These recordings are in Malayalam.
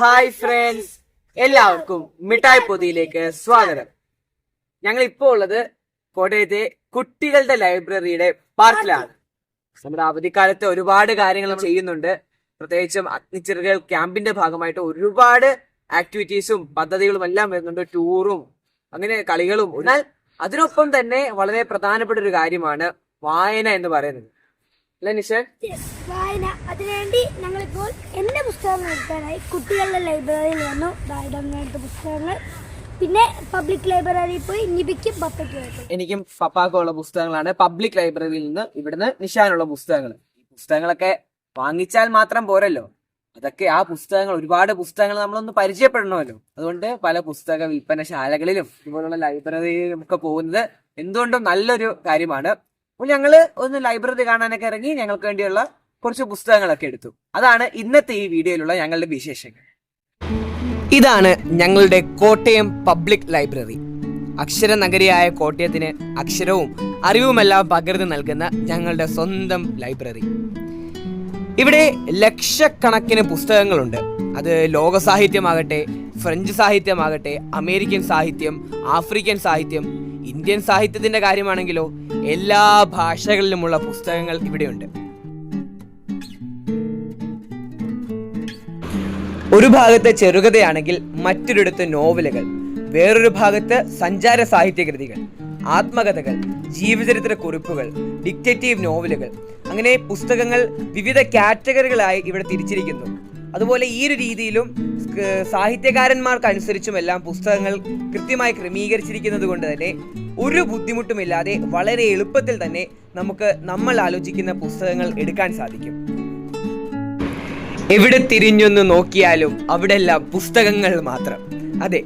ഹായ് ഫ്രണ്ട്സ് എല്ലാവർക്കും മിഠായി പൊതിയിലേക്ക് സ്വാഗതം. ഞങ്ങൾ ഇപ്പോൾ ഉള്ളത് കോട്ടയത്തെ കുട്ടികളുടെ ലൈബ്രറിയുടെ പാർക്കിലാണ്. നമ്മുടെ അവധിക്കാലത്ത് ഒരുപാട് കാര്യങ്ങൾ ചെയ്യുന്നുണ്ട്. പ്രത്യേകിച്ചും അഗ്നിച്ചിറകൾ ക്യാമ്പിന്റെ ഭാഗമായിട്ട് ഒരുപാട് ആക്ടിവിറ്റീസും പദ്ധതികളും എല്ലാം വരുന്നുണ്ട്. ടൂറും അങ്ങനെ കളികളും. എന്നാൽ അതിനൊപ്പം തന്നെ വളരെ പ്രധാനപ്പെട്ട ഒരു കാര്യമാണ് വായന എന്ന് പറയുന്നത്. അല്ലേ നിഷ? വായന അതിനുവേണ്ടി ഞങ്ങളിപ്പോൾ എന്റെ പുസ്തകങ്ങൾ എടുക്കാനായി കുട്ടികളുടെ ലൈബ്രറിയിൽ വന്നു. എടുത്ത പുസ്തകങ്ങൾ. പിന്നെ പബ്ലിക് ലൈബ്രറിയിൽ പോയി നിബിക്കും പപ്പയ്ക്കും എനിക്കും പപ്പാക്കും ഉള്ള പുസ്തകങ്ങളാണ് പബ്ലിക് ലൈബ്രറിയിൽ നിന്ന് ഇവിടുന്ന് നിഷാനുള്ള പുസ്തകങ്ങൾ. ഈ പുസ്തകങ്ങളൊക്കെ വാങ്ങിച്ചാൽ മാത്രം പോരല്ലോ. അതൊക്കെ ആ പുസ്തകങ്ങൾ ഒരുപാട് പുസ്തകങ്ങൾ നമ്മളൊന്ന് പരിചയപ്പെടണമല്ലോ. അതുകൊണ്ട് പല പുസ്തക വിൽപ്പനശാലകളിലും ഇതുപോലുള്ള ലൈബ്രറിയിലും ഒക്കെ പോകുന്നത് എന്തുകൊണ്ടും നല്ലൊരു കാര്യമാണ്. അപ്പോൾ ഞങ്ങൾ ഒന്ന് ലൈബ്രറി കാണാനൊക്കെ ഇറങ്ങി ഞങ്ങൾക്ക് വേണ്ടിയുള്ള കുറച്ച് പുസ്തകങ്ങളൊക്കെ എടുത്തു. അതാണ് ഇന്നത്തെ ഈ വീഡിയോയിലുള്ള ഞങ്ങളുടെ വിശേഷങ്ങൾ. ഇതാണ് ഞങ്ങളുടെ കോട്ടയം പബ്ലിക് ലൈബ്രറി. അക്ഷര നഗരിയായ കോട്ടയത്തിന് അക്ഷരവും അറിവുമെല്ലാം പകർന്നു നൽകുന്ന ഞങ്ങളുടെ സ്വന്തം ലൈബ്രറി. ഇവിടെ ലക്ഷക്കണക്കിന് പുസ്തകങ്ങളുണ്ട്. അത് ലോക സാഹിത്യമാകട്ടെ ഫ്രഞ്ച് സാഹിത്യമാകട്ടെ അമേരിക്കൻ സാഹിത്യം ആഫ്രിക്കൻ സാഹിത്യം ഇന്ത്യൻ സാഹിത്യത്തിന്റെ കാര്യമാണെങ്കിലോ എല്ലാ ഭാഷകളിലുമുള്ള പുസ്തകങ്ങൾ ഇവിടെയുണ്ട്. ഒരു ഭാഗത്ത് ചെറുകഥയാണെങ്കിൽ മറ്റൊരിടത്ത് നോവലുകൾ വേറൊരു ഭാഗത്ത് സഞ്ചാര സാഹിത്യ കൃതികൾ ആത്മകഥകൾ ജീവചരിത്ര കുറിപ്പുകൾ ഡിക്റ്റേറ്റീവ് നോവലുകൾ. അങ്ങനെ പുസ്തകങ്ങൾ വിവിധ കാറ്റഗറികളായി ഇവിടെ തിരിച്ചിരിക്കുന്നു. അതുപോലെ ഈ ഒരു രീതിയിലും സാഹിത്യകാരന്മാർക്കനുസരിച്ചുമെല്ലാം പുസ്തകങ്ങൾ കൃത്യമായി ക്രമീകരിച്ചിരിക്കുന്നത് കൊണ്ട് തന്നെ ഒരു ബുദ്ധിമുട്ടുമില്ലാതെ വളരെ എളുപ്പത്തിൽ തന്നെ നമുക്ക് നമ്മൾ ആലോചിക്കുന്ന പുസ്തകങ്ങൾ എടുക്കാൻ സാധിക്കും. എവിടെ തിരിഞ്ഞൊന്ന് നോക്കിയാലും അവിടെല്ലാം പുസ്തകങ്ങൾ മാത്രം. അതെ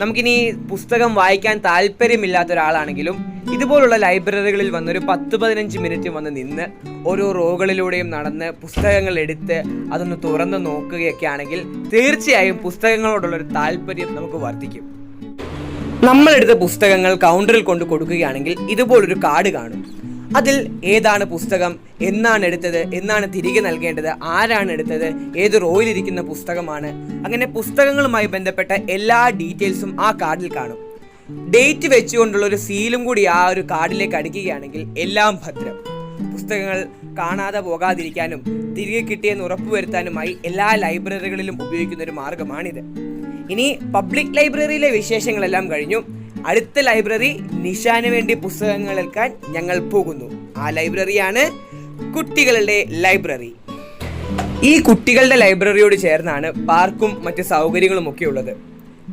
നമുക്കിനി പുസ്തകം വായിക്കാൻ താല്പര്യമില്ലാത്ത ഒരാളാണെങ്കിലും ഇതുപോലുള്ള ലൈബ്രറികളിൽ വന്ന് ഒരു പത്ത് പതിനഞ്ച് മിനിറ്റ് വന്ന് നിന്ന് ഓരോ റോകളിലൂടെയും നടന്ന് പുസ്തകങ്ങൾ എടുത്ത് അതൊന്ന് തുറന്ന് നോക്കുകയൊക്കെ ആണെങ്കിൽ തീർച്ചയായും പുസ്തകങ്ങളോടുള്ള ഒരു താല്പര്യം നമുക്ക് വർദ്ധിക്കും. നമ്മളെടുത്ത പുസ്തകങ്ങൾ കൗണ്ടറിൽ കൊണ്ട് കൊടുക്കുകയാണെങ്കിൽ ഇതുപോലൊരു കാർഡ് കാണും. അതിൽ ഏതാണ് പുസ്തകം? എന്നാണ് എടുത്തത്? എന്നാണ് തിരികെ നൽകേണ്ടത്? ആരാണ് എടുത്തത്? ഏത് റോയിലിരിക്കുന്ന പുസ്തകമാണ്? അങ്ങനെ പുസ്തകങ്ങളുമായി ബന്ധപ്പെട്ട എല്ലാ ഡീറ്റെയിൽസും ആ കാർഡിൽ കാണും. ഡേറ്റ് വെച്ചുകൊണ്ടുള്ള ഒരു സീലും കൂടി ആ ഒരു കാർഡിലേക്ക് അടിക്കുകയാണെങ്കിൽ എല്ലാം ഭദ്രം. പുസ്തകങ്ങൾ കാണാതെ പോകാതിരിക്കാനും തിരികെ കിട്ടിയെന്ന് ഉറപ്പുവരുത്താനുമായി എല്ലാ ലൈബ്രറികളിലും ഉപയോഗിക്കുന്ന ഒരു മാർഗമാണിത്. ഇനി പബ്ലിക് ലൈബ്രറിയിലെ വിശേഷങ്ങളെല്ലാം കഴിഞ്ഞു. അടുത്ത ലൈബ്രറി നിഷാന് വേണ്ടി പുസ്തകങ്ങൾ എടുക്കാൻ ഞങ്ങൾ പോകുന്നു. ആ ലൈബ്രറിയാണ് കുട്ടികളുടെ ലൈബ്രറി. ഈ കുട്ടികളുടെ ലൈബ്രറിയോട് ചേർന്നാണ് പാർക്കും മറ്റ് സൗകര്യങ്ങളും ഒക്കെ ഉള്ളത്.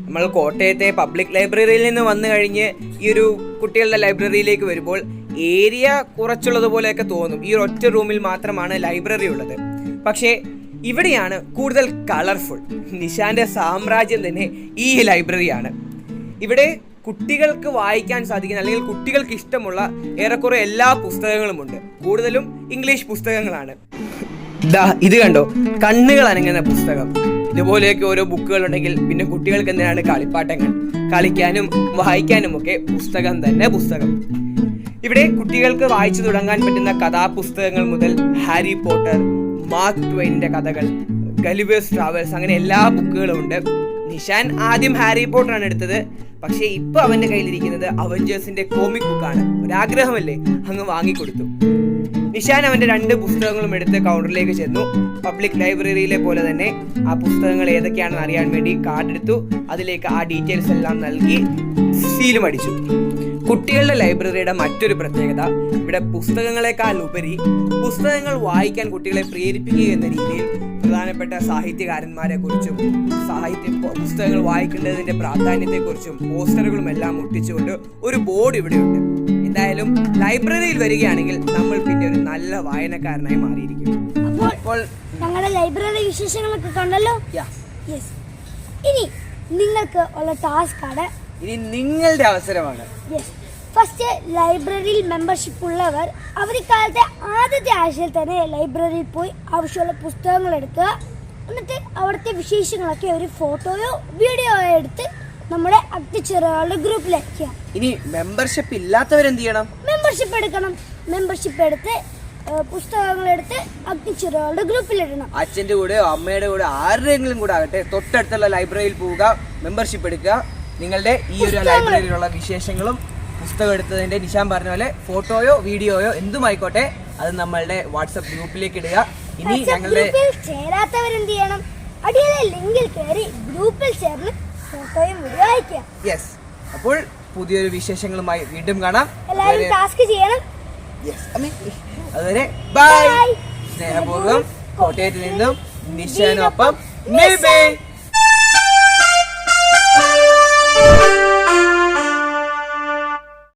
നമ്മൾ കോട്ടയത്തെ പബ്ലിക് ലൈബ്രറിയിൽ നിന്ന് വന്നു കഴിഞ്ഞ് ഈ ഒരു കുട്ടികളുടെ ലൈബ്രറിയിലേക്ക് വരുമ്പോൾ ഏരിയ കുറച്ചുള്ളതുപോലെയൊക്കെ തോന്നും. ഈ ഒറ്റ റൂമിൽ മാത്രമാണ് ലൈബ്രറി ഉള്ളത്. പക്ഷേ ഇവിടെയാണ് കൂടുതൽ കളർഫുൾ. നിഷാന്റെ സാമ്രാജ്യം തന്നെ ഈ ലൈബ്രറിയാണ്. ഇവിടെ കുട്ടികൾക്ക് വായിക്കാൻ സാധിക്കുന്ന അല്ലെങ്കിൽ കുട്ടികൾക്ക് ഇഷ്ടമുള്ള ഏറെക്കുറെ എല്ലാ പുസ്തകങ്ങളുമുണ്ട്. കൂടുതലും ഇംഗ്ലീഷ് പുസ്തകങ്ങളാണ്. ദാ ഇത് കണ്ടോ? കണ്ണുകൾ അനങ്ങുന്ന പുസ്തകം. ഇതുപോലെയൊക്കെ ഓരോ ബുക്കുകൾ ഉണ്ടെങ്കിൽ പിന്നെ കുട്ടികൾക്ക് എന്തിനാണ് കളിപ്പാട്ടങ്ങൾ? കളിക്കാനും വായിക്കാനും ഒക്കെ പുസ്തകം തന്നെ പുസ്തകം. ഇവിടെ കുട്ടികൾക്ക് വായിച്ചു തുടങ്ങാൻ പറ്റുന്ന കഥാപുസ്തകങ്ങൾ മുതൽ ഹാരി പോട്ടർ മാർക്ക് ട്വൈനിന്റെ കഥകൾ ഗലിവേഴ്സ് ട്രാവൽസ് അങ്ങനെ എല്ലാ ബുക്കുകളും ഉണ്ട്. നിഷാൻ ആദ്യം ഹാരി പോട്ടറാണ് എടുത്തത്. പക്ഷേ ഇപ്പൊ അവന്റെ കയ്യിലിരിക്കുന്നത് അവഞ്ചേഴ്സിന്റെ കോമിക് ബുക്കാണ് ഒരാഗ്രഹമല്ലേ? അങ്ങ് വാങ്ങിക്കൊടുത്തു. നിഷാൻ അവന്റെ രണ്ട് പുസ്തകങ്ങളും എടുത്ത് കൗണ്ടറിലേക്ക് ചെന്നു. പബ്ലിക് ലൈബ്രറിയിലെ പോലെ തന്നെ. ആ പുസ്തകങ്ങൾ ഏതൊക്കെയാണെന്ന് അറിയാൻ വേണ്ടി കാർഡ് എടുത്തു. അതിലേക്ക് ആ ഡീറ്റെയിൽസ് എല്ലാം നൽകി സീലും അടിച്ചു. കുട്ടികളുടെ ലൈബ്രറിയുടെ മറ്റൊരു പ്രത്യേകത ഇവിടെ പുസ്തകങ്ങളെക്കാൾ ഉപരി പുസ്തകങ്ങൾ വായിക്കാൻ കുട്ടികളെ പ്രേരിപ്പിക്കുക എന്ന രീതിയിൽ പ്രധാനപ്പെട്ട സാഹിത്യകാരന്മാരെ കുറിച്ചും സാഹിത്യ പുസ്തകങ്ങൾ വായിക്കേണ്ടതിന്റെ പ്രാധാന്യത്തെക്കുറിച്ചും പോസ്റ്ററുകളും എല്ലാം ഒട്ടിച്ചുകൊണ്ട് ഒരു ബോർഡ് ഇവിടെയുണ്ട്. എന്തായാലും ലൈബ്രറിയിൽ വരികയാണെങ്കിൽ നമ്മൾ പിന്നെ ഒരു നല്ല വായനക്കാരനായി മാറിയിരിക്കും അപ്പോൾ ഞങ്ങളുടെ ലൈബ്രറി വിശേഷങ്ങളൊക്കെ കണ്ടല്ലോ? ഇനി നിങ്ങൾക്ക് ഉള്ള ടാസ്ക് ആണ്. ഇനി നിങ്ങളുടെ അവസരമാണ്. യെസ് ഫസ്റ്റ് ലൈബ്രറിയിൽ മെമ്പർഷിപ്പ് ഉള്ളവർ അവർ ഇക്കാലത്തെ ആദ്യത്തെ ആഴ്ചയിൽ തന്നെ ലൈബ്രറിയിൽ പോയി ആവശ്യമുള്ള പുസ്തകങ്ങൾ എടുക്കുക. എന്നിട്ട് അവിടുത്തെ വിശേഷങ്ങളൊക്കെ ഒരു ഫോട്ടോയോ വീഡിയോയോ എടുത്ത് നമ്മുടെ അഗ്നിച്ചിറകളുടെ ഗ്രൂപ്പിൽ അയക്കുക ഇനി മെമ്പർഷിപ്പ് ഇല്ലാത്തവരെന്ത് ചെയ്യണം മെമ്പർഷിപ്പ് എടുക്കണം. മെമ്പർഷിപ്പ് എടുത്ത് പുസ്തകങ്ങൾ പുസ്തകങ്ങളെടുത്ത് ഗ്രൂപ്പിൽ ഇടണം. അച്ഛന്റെ കൂടെ അമ്മയുടെ കൂടെ ആരുടെയെങ്കിലും കൂടെ ആകട്ടെ തൊട്ടടുത്തുള്ള ലൈബ്രറിയിൽ പോവുക മെമ്പർഷിപ്പ് എടുക്കുക. നിങ്ങളുടെ ഈ ഒരു ലൈബ്രറിയിലുള്ള വിശേഷങ്ങളും പുസ്തകം എടുത്തതിന്റെ നിശാൻ പറഞ്ഞ പോലെ ഫോട്ടോയോ വീഡിയോയോ എന്തുമായിക്കോട്ടെ അത് നമ്മളുടെ വാട്സപ്പ് ഗ്രൂപ്പിലേക്ക് ഇടുക. ഇനി ഞങ്ങളുടെ ഗ്രൂപ്പിൽ ചേരാത്തവരെന്ത് ചെയ്യണം അടിയിലെ ലിങ്കിൽ കയറി ഗ്രൂപ്പിൽ ചേർന്ന് ഫോട്ടോയും വീഡിയോ അയക്കുക യെസ് അപ്പോൾ പുതിയൊരു വിശേഷങ്ങളുമായി വീണ്ടും കാണാം. എല്ലാവരും ടാസ്ക് ചെയ്യണം. അമ്മേ. അതുവരെ ബൈ. സ്നേഹപൂർവം കോട്ടയത്ത് നിന്നും നിശാനൊപ്പം